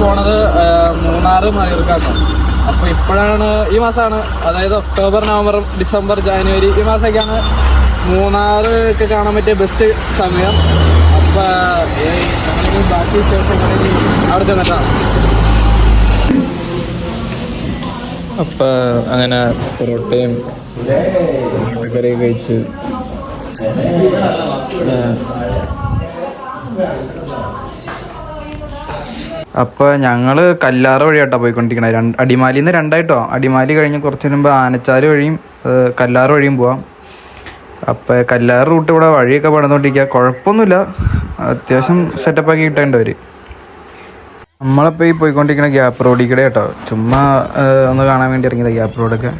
പോണത് മൂന്നാർ മൂന്നാറ് മണിയൂർക്കാട്ടോ അപ്പൊ ഇപ്പോഴാണ് ഈ മാസമാണ് അതായത് ഒക്ടോബർ നവംബർ ഡിസംബർ ജാനുവരി ഈ മാസമൊക്കെയാണ് മൂന്നാറ് ഒക്കെ കാണാൻ പറ്റിയ ബെസ്റ്റ് സമയം. അപ്പൊ ബാക്കി അവിടെ ചെന്നിട്ടാണ് അപ്പൊ അങ്ങനെ പൊറോട്ടയും കഴിച്ച് അപ്പോൾ ഞങ്ങൾ കല്ലാറ് വഴിയാട്ടോ പോയിക്കൊണ്ടിരിക്കണത് രണ്ട് അടിമാലിയിൽ നിന്ന് രണ്ടായിട്ടോ. അടിമാലി കഴിഞ്ഞ് കുറച്ചു മുമ്പ് ആനച്ചാൽ വഴിയും കല്ലാറ് വഴിയും പോവാം. അപ്പോൾ കല്ലാറ് റൂട്ട് ഇവിടെ വഴിയൊക്കെ പണിതുകൊണ്ടിരിക്കുക കുഴപ്പമൊന്നുമില്ല അത്യാവശ്യം സെറ്റപ്പാക്കി കിട്ടേണ്ട അവർ നമ്മളിപ്പോൾ ഈ പോയിക്കൊണ്ടിരിക്കുന്ന ഗ്യാപ്പ് റോഡിൽ കൂടെ കേട്ടോ ചുമ്മാ ഒന്ന് കാണാൻ വേണ്ടി ഇറങ്ങിയത് ഗ്യാപ്പ് റോഡൊക്കെ.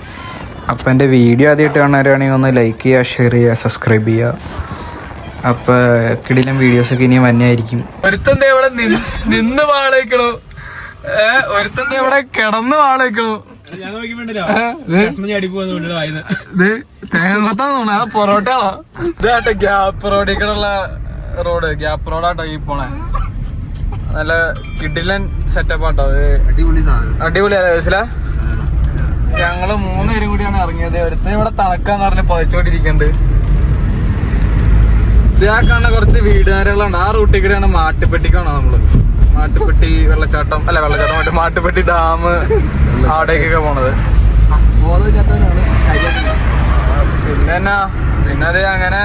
അപ്പോൾ എന്റെ വീഡിയോ ആദ്യമായിട്ട് കാണാനാണെങ്കിൽ ഒന്ന് ലൈക്ക് ചെയ്യുക ഷെയർ ചെയ്യുക സബ്സ്ക്രൈബ് ചെയ്യുക. അപ്പോൾ കിടിലം വീഡിയോസൊക്കെ ഇനിയും വന്നെയായിരിക്കും. ഒരുത്തന്റെ ഇവിടെ നിന്ന്- വാളേക്കണോ. ഏ ഒരുത്തന്റെ അവിടെ കിടന്ന് വാളേക്കണോ. തേങ്ങത്താന്ന് അത് പൊറോട്ടയാണോ? ഇതാട്ടെ ഗ്യാപ്പ് റോഡിക്കടുള്ള റോഡ്. ഗ്യാപ്പ് റോഡാട്ടോ ഈ പോണേ. നല്ല കിഡിലൻ സെറ്റപ്പ് ആട്ടോ അടിപൊളി അടിപൊളി സാധനം. അടിപൊളിയല്ലേ മനസ്സിലാ? ഞങ്ങൾ മൂന്ന് പേരും കൂടിയാണ് ഇറങ്ങിയത്. ഒരുത്തൻ ഇവിടെ തണക്കാന്ന് പറഞ്ഞ് പതിച്ചോണ്ടിരിക്കണ്ട്. ഇത് കാണുന്ന കുറച്ച് വീടുകാരുകളുണ്ട്. ആ റൂട്ടിൽ കൂടെയാണ് മാട്ടുപ്പെട്ടിക്കാണോ നമ്മൾ. മാട്ടുപ്പെട്ടി വെള്ളച്ചാട്ടം അല്ല വെള്ളച്ചാട്ടം മറ്റേ മാട്ടുപ്പെട്ടി ഡാം അവിടേക്കൊക്കെ പോണത്. പിന്നെ എന്നാ? പിന്നെ അത് അങ്ങനെ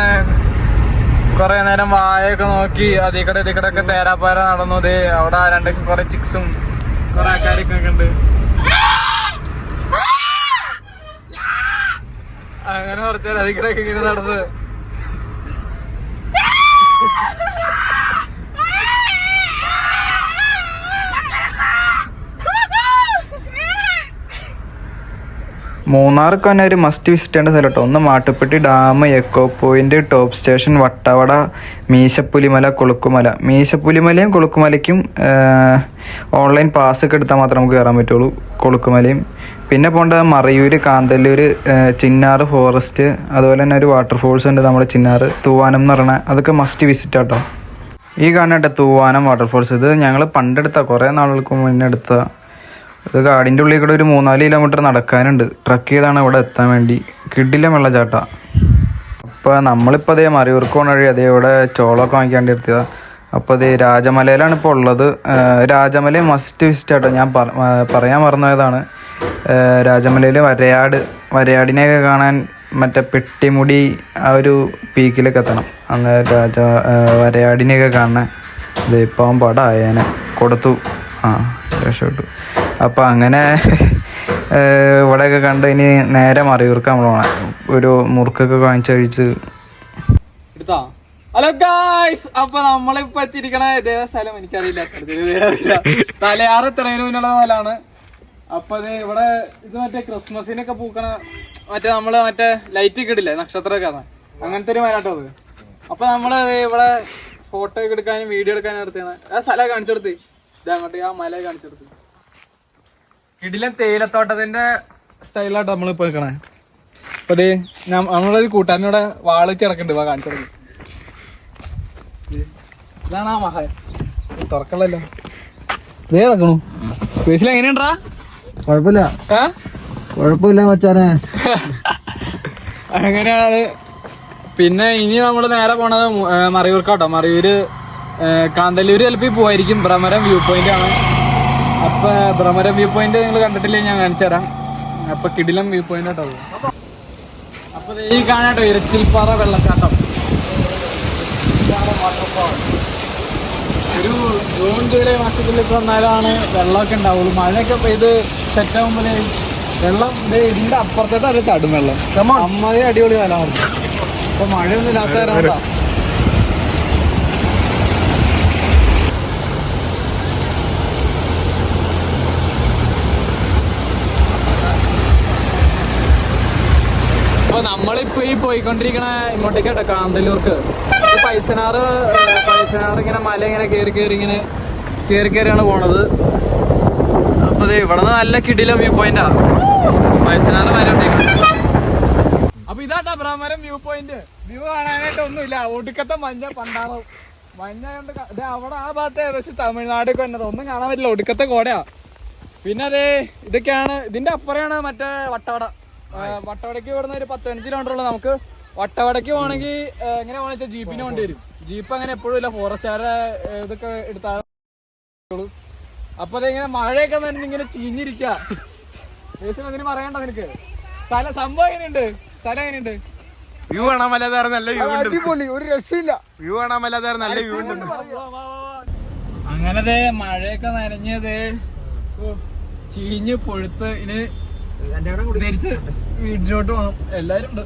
കൊറേ നേരം വായൊക്കെ നോക്കി അതീ കടെ ഇതീ കടൊക്കെ തേരാപ്പാര നടന്നു. ദേ അവിടെ രണ്ട് കൊറേ ചിക്സും കൊറേ ആൾക്കാരൊക്കെ ഉണ്ട്. അങ്ങനെ കുറച്ചേരം അതീ കടൊക്കെ ഇങ്ങനെ നടന്ന് മൂന്നാർക്ക് തന്നെ ഒരു മസ്റ്റ് വിസിറ്റ് ചെയ്യേണ്ട സ്ഥലം കേട്ടോ ഒന്ന് Mattupetty dam echo point top station Vattavada Meesapulimala Kolukkumala. മീശപ്പുലിമലയും കൊളുക്കുമലയ്ക്കും ഓൺലൈൻ പാസ് ഒക്കെ എടുത്താൽ മാത്രമേ നമുക്ക് കയറാൻ പറ്റുള്ളൂ. കൊളുക്കുമലയും പിന്നെ പോകേണ്ടത് മറയൂര് കാന്തല്ലൂര് ഏഹ്, ചിന്നാറ് ഫോറസ്റ്റ് അതുപോലെ തന്നെ ഒരു വാട്ടർഫോൾസ് ഉണ്ട് നമ്മുടെ ചിന്നാറ് തൂവാനം എന്ന് പറഞ്ഞാൽ അതൊക്കെ മസ്റ്റ് വിസിറ്റ് ആട്ടോ. ഈ കാണട്ടെ തൂവാനം വാട്ടർഫോൾസ് ഇത് ഞങ്ങൾ പണ്ടെടുത്ത കുറേ നാളുകൾക്ക് മുന്നേ എടുത്ത ഇത് കാടിന്റെ ഉള്ളിൽ കൂടെ ഒരു മൂന്നാൽ കിലോമീറ്റർ നടക്കാനുണ്ട്. ട്രക്ക് ചെയ്താണ് ഇവിടെ എത്താൻ വേണ്ടി. കിഡില്ല വെള്ളച്ചാട്ട. അപ്പോൾ നമ്മളിപ്പോൾ അതേ മറിയൂർക്ക് പോണ വഴി അതേ ഇവിടെ ചോളമൊക്കെ വാങ്ങിക്കാണ്ട് എത്തിയതാണ് അപ്പോൾ അതേ രാജമലയിലാണ് ഇപ്പോൾ ഉള്ളത്. രാജമല മസ്റ്റ് വിസിറ്റ് ആട്ടോ. ഞാൻ പറയാൻ മറന്നുപോയതാണ്. ഏഹ് രാജമലയിൽ വരയാട് വരയാടിനെയൊക്കെ കാണാൻ മറ്റേ പെട്ടിമുടി ആ ഒരു പീക്കിലൊക്കെ എത്തണം. അന്ന് രാജ വരയാടിനെയൊക്കെ കാണാൻ ഇത് ഇപ്പം കൊടുത്തു. ആ രക്ഷപ്പെട്ടു. അപ്പം അങ്ങനെ ഇവിടെയൊക്കെ കണ്ട് ഇനി നേരെ മറിയൂർക്ക് നമ്മൾ പോകണം ഒരു മുറുക്കൊക്കെ വാങ്ങിച്ചു കഴിച്ച് ഹലോ ഗായ്സ് അപ്പൊ നമ്മളിപ്പോ എത്തിയിരിക്കണ ഇതേ സ്ഥലം എനിക്കറിയില്ല. തലയാറ് ഇത്രയും മുന്നുള്ള സ്ഥലമാണ്. അപ്പൊ അതെ ഇവിടെ ഇത് മറ്റേ ക്രിസ്മസിനൊക്കെ പൂക്കണ മറ്റേ നമ്മൾ മറ്റേ ലൈറ്റ് ഒക്കെ ഇടില്ലേ? നക്ഷത്രമൊക്കെ അങ്ങനത്തെ ഒരു മരാട്ടോ അപ്പൊ നമ്മൾ ഇവിടെ ഫോട്ടോ ഒക്കെ എടുക്കാനും വീഡിയോ എടുക്കാനും നടത്തിയാണ്. ആ സ്ഥലം കാണിച്ചെടുത്ത് കൊടുത്തി. അങ്ങോട്ട് ആ മല കാണിച്ചെടുത്ത് ഇടിലെ തേയിലത്തോട്ടത്തിന്റെ സ്റ്റൈലായിട്ട് നമ്മൾ ഇപ്പൊ നിൽക്കണേ അപ്പൊ അതെ നമ്മളൊരു കൂട്ടാനോടെ വാളിച്ച് കിടക്കുന്നുണ്ട് വാ കാണിച്ചു കൊടുക്കും. ദേ, ഇതാണ് ആ മഹാൻ തുറക്കള്ളല്ലോ ഇതേ കിടക്കണു സ്പേഷ്യൽ കൊഴപ്പില്ല ഏ മച്ചാനെ. അങ്ങനെയാണ്. പിന്നെ ഇനി നമ്മൾ നേരെ പോണത് മറയൂർക്കാട്ടോ. മറയൂര് കാന്തല്ലൂര് ചിലപ്പോൾ പോവായിരിക്കും. ഭ്രമരം വ്യൂ പോയിന്റ് ആണ്. അപ്പൊ ഭ്രമരം വ്യൂ പോയിന്റ് നിങ്ങൾ കണ്ടിട്ടില്ലേ? ഞാൻ കാണിച്ചു തരാം. അപ്പൊ കിടിലം വ്യൂ പോയിന്റ് ആട്ടോ. അപ്പൊ ഈ കാണാട്ടോ ഇരച്ചിൽപ്പാറ വെള്ളച്ചാട്ടം. ഒരു ജൂൺ ജൂലൈ മാസത്തിൽ വന്നാലാണ് വെള്ളമൊക്കെ ഉണ്ടാവുള്ളൂ. മഴയൊക്കെ പെയ്ത് സെറ്റ് ആകുമ്പോഴേ വെള്ളം ഇതിന്റെ അപ്പുറത്തോട്ട് അത് ചാടും വെള്ളം. അമ്മതി അടിപൊളി കാലമാണ് അപ്പൊ മഴയൊന്നും ഇല്ലാത്ത കാരണം അപ്പൊ നമ്മളിപ്പോ ഈ പോയിക്കൊണ്ടിരിക്കണ ഇങ്ങോട്ടേക്കട്ടെ കാന്തല്ലൂർക്ക്. പൈസനാറ് പൈസനാറ് ഇങ്ങനെ മല ഇങ്ങനെ കയറി കയറി ഇങ്ങനെ കയറി കയറിയാണ് പോണത്. അപ്പൊ ഇവിടെ നല്ല കിടില വ്യൂ പോയിന്റാ മല അപ്പൊ ഇതാട്ടാ ബ്രഹ്മരം വ്യൂ പോയിന്റ് വ്യൂ കാണാനായിട്ട് ഒന്നുമില്ല. ഒടുക്കത്തെ മഞ്ഞ പണ്ടാറം മഞ്ഞ കണ്ട് അവിടെ ആ ഭാഗത്ത് ഏകദേശം തമിഴ്നാടൊക്കെ വന്നത് ഒന്നും കാണാൻ പറ്റില്ല. ഒടുക്കത്തെ കോടയാ. പിന്നെ അതേ ഇതൊക്കെയാണ്. ഇതിന്റെ അപ്പുറയാണ് മറ്റേ വട്ടവട. വട്ടവടയ്ക്ക് ഇവിടുന്ന് ഒരു പത്ത് പതിനഞ്ച് കിലോമീറ്റർ നമുക്ക് വട്ടവടക്ക് പോകണമെങ്കിൽ എങ്ങനെ പോകണമെന്ന് വെച്ചാൽ ജീപ്പിന് വേണ്ടി വരും ജീപ്പ് അങ്ങനെ എപ്പോഴും ഇല്ല. ഫോറസ്റ്റുകാരെ ഇതൊക്കെ എടുത്താൽ അപ്പൊ ഇങ്ങനെ മഴയൊക്കെ തന്നെ ഇങ്ങനെ ചീഞ്ഞിരിക്കും. അതിന് പറയണ്ട നിനക്ക്? സ്ഥലം സംഭവം എങ്ങനെയുണ്ട്? സ്ഥലം എങ്ങനെയുണ്ട്? വ്യൂ കാണാൻ മേലാതെ നല്ല വ്യൂ ഉണ്ട്. അടിപൊളി ഒരു രക്ഷയില്ല. വ്യൂ കാണാൻ മേലാതെ നല്ല വ്യൂ ഉണ്ട്. അങ്ങനത്തെ മഴയൊക്കെ നനഞ്ഞത് ചീഞ്ഞ് പൊഴുത്ത് ഇനി തിരിച്ച് വീട്ടിലോട്ട് പോകണം എല്ലാരും ഉണ്ട്.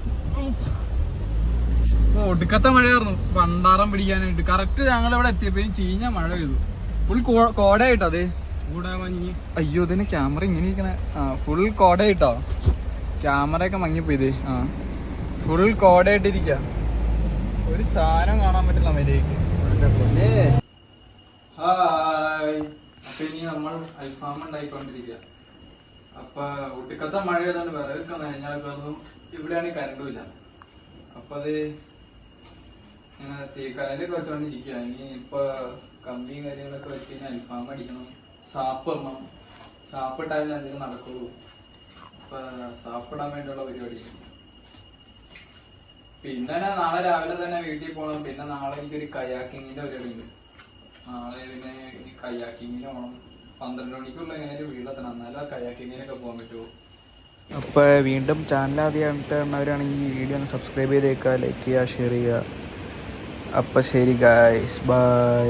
ഓ, ഒടുക്കത്തെ മഴയായിരുന്നു. പണ്ടാറം പിടിക്കാനായിട്ട്. കറക്റ്റ് ഞങ്ങൾ ഇവിടെ എത്തിയപ്പോ ചീഞ്ഞ മഴ പെയ്തു. ഫുൾ അത്? അയ്യോ ഇതിന് ക്യാമറ ഇങ്ങനെ ഇരിക്കണേ. ആ ഫുൾ കോടായിട്ടോ ക്യാമറ ഒക്കെ മങ്ങിപ്പോയത് ആ. ഫുൾ കോടായിട്ടിരിക്ക ഒരു സാധനം കാണാൻ പറ്റില്ല മര്യാദയ്ക്ക് ഹായ് അപ്പൊ ഇനി നമ്മൾ അൽഫാം ഉണ്ടായിക്കൊണ്ടിരിക്കുക അപ്പൊ ഒട്ടുക്കത്തെ മഴ ഏതാണ്ട് വിറകൊക്കെ നനഞ്ഞാൽ ഒന്നും ഇവിടെയാണെങ്കിൽ കരണ്ടുമില്ല അപ്പൊ അത് പിന്നെ നാളെ രാവിലെ തന്നെ വീട്ടിൽ പോകണം പിന്നെ നാളെ എനിക്കൊരു കയാക്കിങ്ങിന്റെ പരിപാടി ഉണ്ട് നാളെ പിന്നെ കയാക്കിങ്ങിന് പോകണം പന്ത്രണ്ട് മണിക്കുള്ള എങ്ങനെ വീട്ടിലെത്തണം. എന്നാലും കയാക്കിങ്ങിനൊക്കെ പോകാൻ പറ്റുമോ അപ്പോൾ വീണ്ടും ചാനൽ ആദ്യമായിട്ട് കാണുന്നവരാണെങ്കിൽ ഈ വീഡിയോ ഒന്ന് സബ്സ്ക്രൈബ് ചെയ്തേക്കുക ലൈക്ക് ചെയ്യുക ഷെയർ ചെയ്യുക. അപ്പോൾ ശരി ഗായ്സ് ബൈ